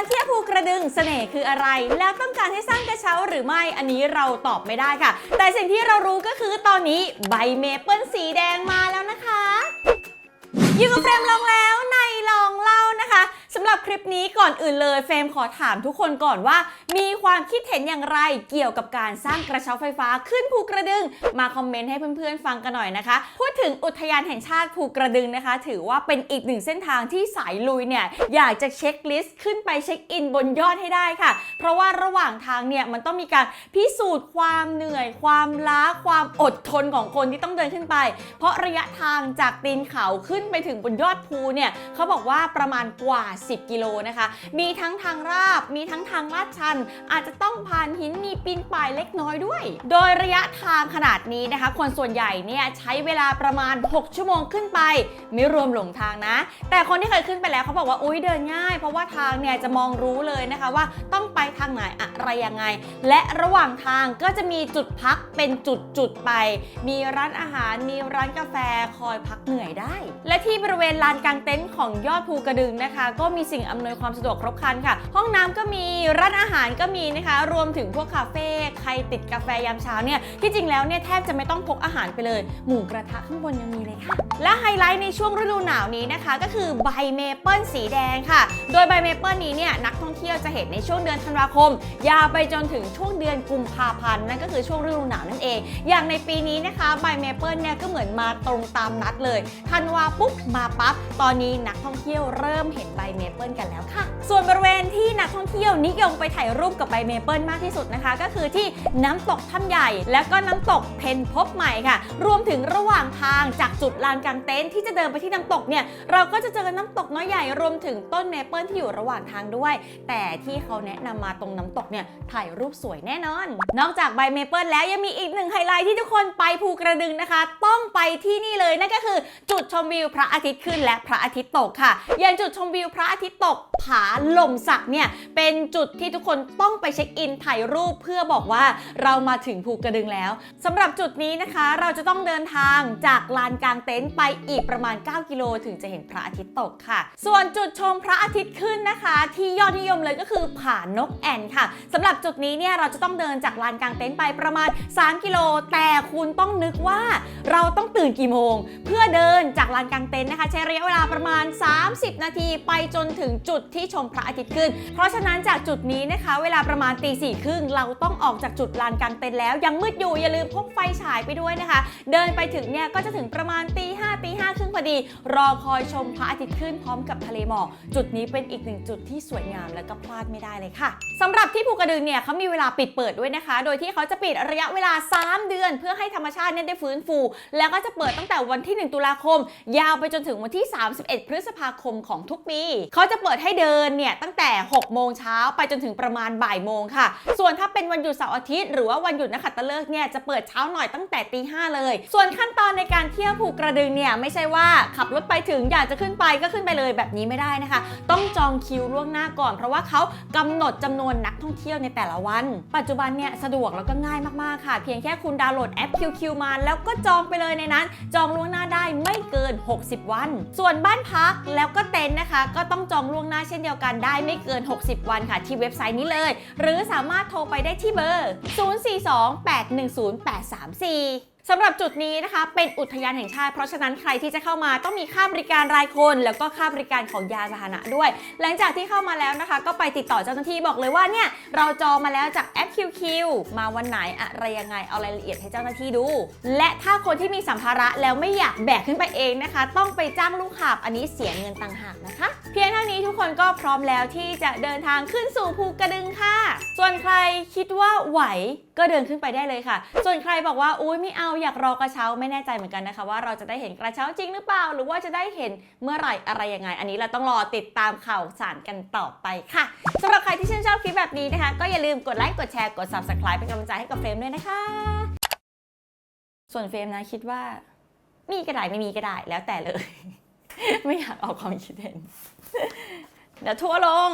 การเที่ยวภูกระดึงเสน่ห์คืออะไร แล้วต้องการให้สร้างกระเช้าหรือไม่อันนี้เราตอบไม่ได้ค่ะ แต่สิ่งที่เรารู้ก็คือตอนนี้ใบเมเปิลสีแดงมาแล้วนะคะอยู่กับเฟรมลงแล้ว คลิปนี้ก่อนอื่นเลยเฟรมขอถามทุกคนก่อนว่า มีความคิดเห็นอย่างไรเกี่ยวกับการสร้างกระเช้าไฟฟ้าขึ้นภูกระดึง มาคอมเมนต์ให้เพื่อนๆ ฟังกันหน่อยนะคะ พูดถึงอุทยานแห่งชาติภูกระดึงนะคะ ถือว่าเป็นอีกหนึ่งเส้นทางที่สายลุยเนี่ยอยากจะเช็คลิสต์ขึ้นไปเช็คอินบนยอดให้ได้ค่ะ เพราะว่าระหว่างทางเนี่ยมันต้องมีการพิสูจน์ความเหนื่อย ความล้าความอดทนของคนที่ต้องเดินขึ้นไป เพราะระยะทางจากตีนเขาขึ้นไปถึงบนยอดภูเนี่ยเขาบอกว่าประมาณกว่า 10กิโลนะคะ มีทั้งทางราบ มีทั้งทางลาดชัน อาจจะต้องผ่านหินมีปีนป่ายเล็กน้อยด้วย โดยระยะทางขนาดนี้นะคะ คนส่วนใหญ่เนี่ยใช้เวลาประมาณ 6 ชั่วโมงขึ้นไป ไม่รวมหลงทางนะ แต่คนที่เคยขึ้นไปแล้วเขาบอกว่าอุ้ยเดินง่าย เพราะว่าทางเนี่ยจะมองรู้เลยนะคะว่าต้องไปทางไหนอะไรยังไง และระหว่างทางก็จะมีจุดพักเป็นจุดๆไป มีร้านอาหารมีร้านกาแฟคอยพักเหนื่อยได้ และที่บริเวณลานกางเต็นท์ของยอดภูกระดึงนะคะ ก็มีสิ่งอำนวยความสะดวกครบครันค่ะ ห้องน้ำก็มีร้านอาหารก็มีนะคะ รวมถึงพวกคาเฟ่ใครติดกาแฟยามเช้าเนี่ยที่จริงแล้วเนี่ยแทบจะไม่ต้องพกอาหารไปเลย หมูกระทะข้างบนยังมีเลยค่ะ และไฮไลท์ในช่วงฤดูหนาวนี้นะคะ ก็คือใบเมเปิลสีแดงค่ะ โดยใบเมเปิลนี้เนี่ยนักท่องเที่ยวจะเห็นในช่วงเดือนธันวาคม ยาวไปจนถึงช่วงเดือนกุมภาพันธ์นั่นก็คือช่วงฤดูหนาวนั่นเอง อย่างในปีนี้นะคะใบเมเปิลเนี่ยก็เหมือนมาตรงตามนัดเลยธันวาปุ๊บมาปั๊บตอนนี้นักท่องเที่ยวเริ่มเห็นใบเมเปิลกันแล้วค่ะ ส่วนบริเวณที่นักท่องเที่ยวนิยมไปถ่ายรูปกับใบเมเปิลมากที่สุดนะคะ ก็คือที่น้ำตกถ้ำใหญ่ แล้วก็น้ำตกเพนพบใหม่ค่ะ รวมถึงระหว่างทางจากจุดลานกางเต็นท์ที่จะเดินไปที่น้ำตกเนี่ยเราก็จะเจอน้ำตกน้อยใหญ่รวมถึงต้นเมเปิลที่อยู่ระหว่างทางด้วย แต่ที่เขาแนะนำมาตรงน้ำตกเนี่ยถ่ายรูปสวยแน่นอน นอกจากใบเมเปิลแล้วยังมีอีกหนึ่งไฮไลท์ที่ทุกคนไปภูกระดึงนะคะ ต้องไปที่นี่เลยนั่นก็คือจุดชมวิวพระอาทิตย์ขึ้นและพระอาทิตย์ตกค่ะอย่างจุดชมวิวพระอาทิตย์ตก ผาลมสักเนี่ยเป็นจุดที่ทุกคนต้องไปเช็คอินถ่ายรูปเพื่อบอกว่าเรามาถึงภูกระดึงแล้วสำหรับจุดนี้นะคะเราจะต้องเดินทางจากลานกลางเต็นท์ไปอีกประมาณ 9 กิโลถึงจะเห็นพระอาทิตย์ตกค่ะ ส่วนจุดชมพระอาทิตย์ขึ้นนะคะ ที่ยอดนิยมเลยก็คือผานกแอ่นค่ะสำหรับจุดนี้เนี่ยเราจะต้องเดินจากลานกลางเต็นท์ไปประมาณ 3 กิโล แต่คุณต้องนึกว่าเราต้องตื่นกี่โมง เพื่อเดินจากลานกลางเต็นท์นะคะ ใช้ระยะเวลาประมาณ 30 นาทีไปจนถึงจุดที่ชมพระอาทิตย์ขึ้น เพราะฉะนั้นจากจุดนี้นะคะ เวลาประมาณตีสี่ครึ่งเราต้องออกจากจุดลานกลางเต็นท์แล้ว ยังมืดอยู่อย่าลืมพกไฟฉายไปด้วยนะคะ เดินไปถึงเนี่ยก็จะถึงประมาณตีห้าตีห้าครึ่งพอดี รอคอยชมพระอาทิตย์ขึ้นพร้อมกับทะเลหมอกจุดนี้เป็นอีกหนึ่งจุดที่สวยงามและก็พลาดไม่ได้เลยค่ะสำหรับที่ภูกระดึงเนี่ยเขามีเวลาปิดเปิดด้วยนะคะ โดยที่เขาจะปิดระยะเวลา 3 เดือน เพื่อให้ธรรมชาติเนี่ยได้ฟื้นฟู แล้วก็จะเปิดตั้งแต่วันที่ 1 ตุลาคม ยาวไปจนถึงวันที่ 31 พฤษภาคมของทุกปีเขาจะเปิดให้เดินเนี่ยตั้งแต่ 6 โมงเช้าไปจนถึงประมาณบ่ายโมงค่ะ ส่วนถ้าเป็นวันหยุดเสาร์อาทิตย์ หรือว่าวันหยุดนักขัตฤกษ์เนี่ยจะเปิดเช้าหน่อยตั้งแต่ตีห้าเลย ส่วนขั้นตอนในการเที่ยวภูกระดึงเนี่ยไม่ใช่ว่าขับรถไปถึงอยากจะขึ้นไปก็ขึ้นไปเลยแบบนี้ไม่ได้นะคะ ต้องจองคิวล่วงหน้าก่อน เพราะว่าเขากำหนดจำนวนนักท่องเที่ยวในแต่ละวัน ปัจจุบันเนี่ยสะดวกแล้วก็ง่ายมากๆค่ะ เพียงแค่คุณดาวน์โหลดแอป QQ มาแล้วก็จองไปเลยในนั้น จองล่วงหน้าได้ไม่เกิน 60 วัน ส่วนบ้านพักแล้วก็เต็นท์นะคะ ก็ต้องจองล่วงหน้าเช่นเดียวกันได้ไม่เกิน 60 วันค่ะ ที่เว็บไซต์นี้เลย หรือสามารถโทรไปได้ที่เบอร์ 042-810-834 สำหรับจุดนี้นะคะเป็นอุทยานแห่งชาติ เพราะฉะนั้นใครที่จะเข้ามาต้องมีค่าบริการรายคน แล้วก็ค่าบริการของยานพาหนะด้วย หลังจากที่เข้ามาแล้วนะคะ ก็ไปติดต่อเจ้าหน้าที่บอกเลยว่าเนี่ยเราจองมาแล้วจากแอป QQ มาวันไหนอะไรยังไงเอารายละเอียดให้เจ้าหน้าที่ดู และถ้าคนที่มีสัมภาระแล้วไม่อยากแบกขึ้นไปเองนะคะ ต้องไปจ้างลูกหาบอันนี้เสียเงินต่างหากนะคะ เพียงเท่านี้ทุกคนก็พร้อมแล้วที่จะเดินทางขึ้นสู่ภูกระดึงค่ะ ส่วนใครคิดว่าไหวก็เดินขึ้นไปได้เลยค่ะ ส่วนใครบอกว่าอุ้ยไม่เอาาอยากรอกระเช้าไม่แน่ใจเหมือนกันนะคะ ว่าเราจะได้เห็นกระเช้าจริงหรือเปล่า หรือว่าจะได้เห็นเมื่อไหร่อะไรยังไง อันนี้เราต้องรอติดตามข่าวสารกันต่อไปค่ะสำหรับใครที่ชื่นชอบคลิปแบบนี้นะคะ ก็อย่าลืมกดไลค์กดแชร์กด subscribe เป็นกำลังใจให้กับเฟรมด้วยนะคะ ส่วนเฟรมนะคิดว่า มีก็ได้ไม่มีก็ได้แล้วแต่เลย ไม่อยากออกความคิดเห็นเดี๋ยวทัวลง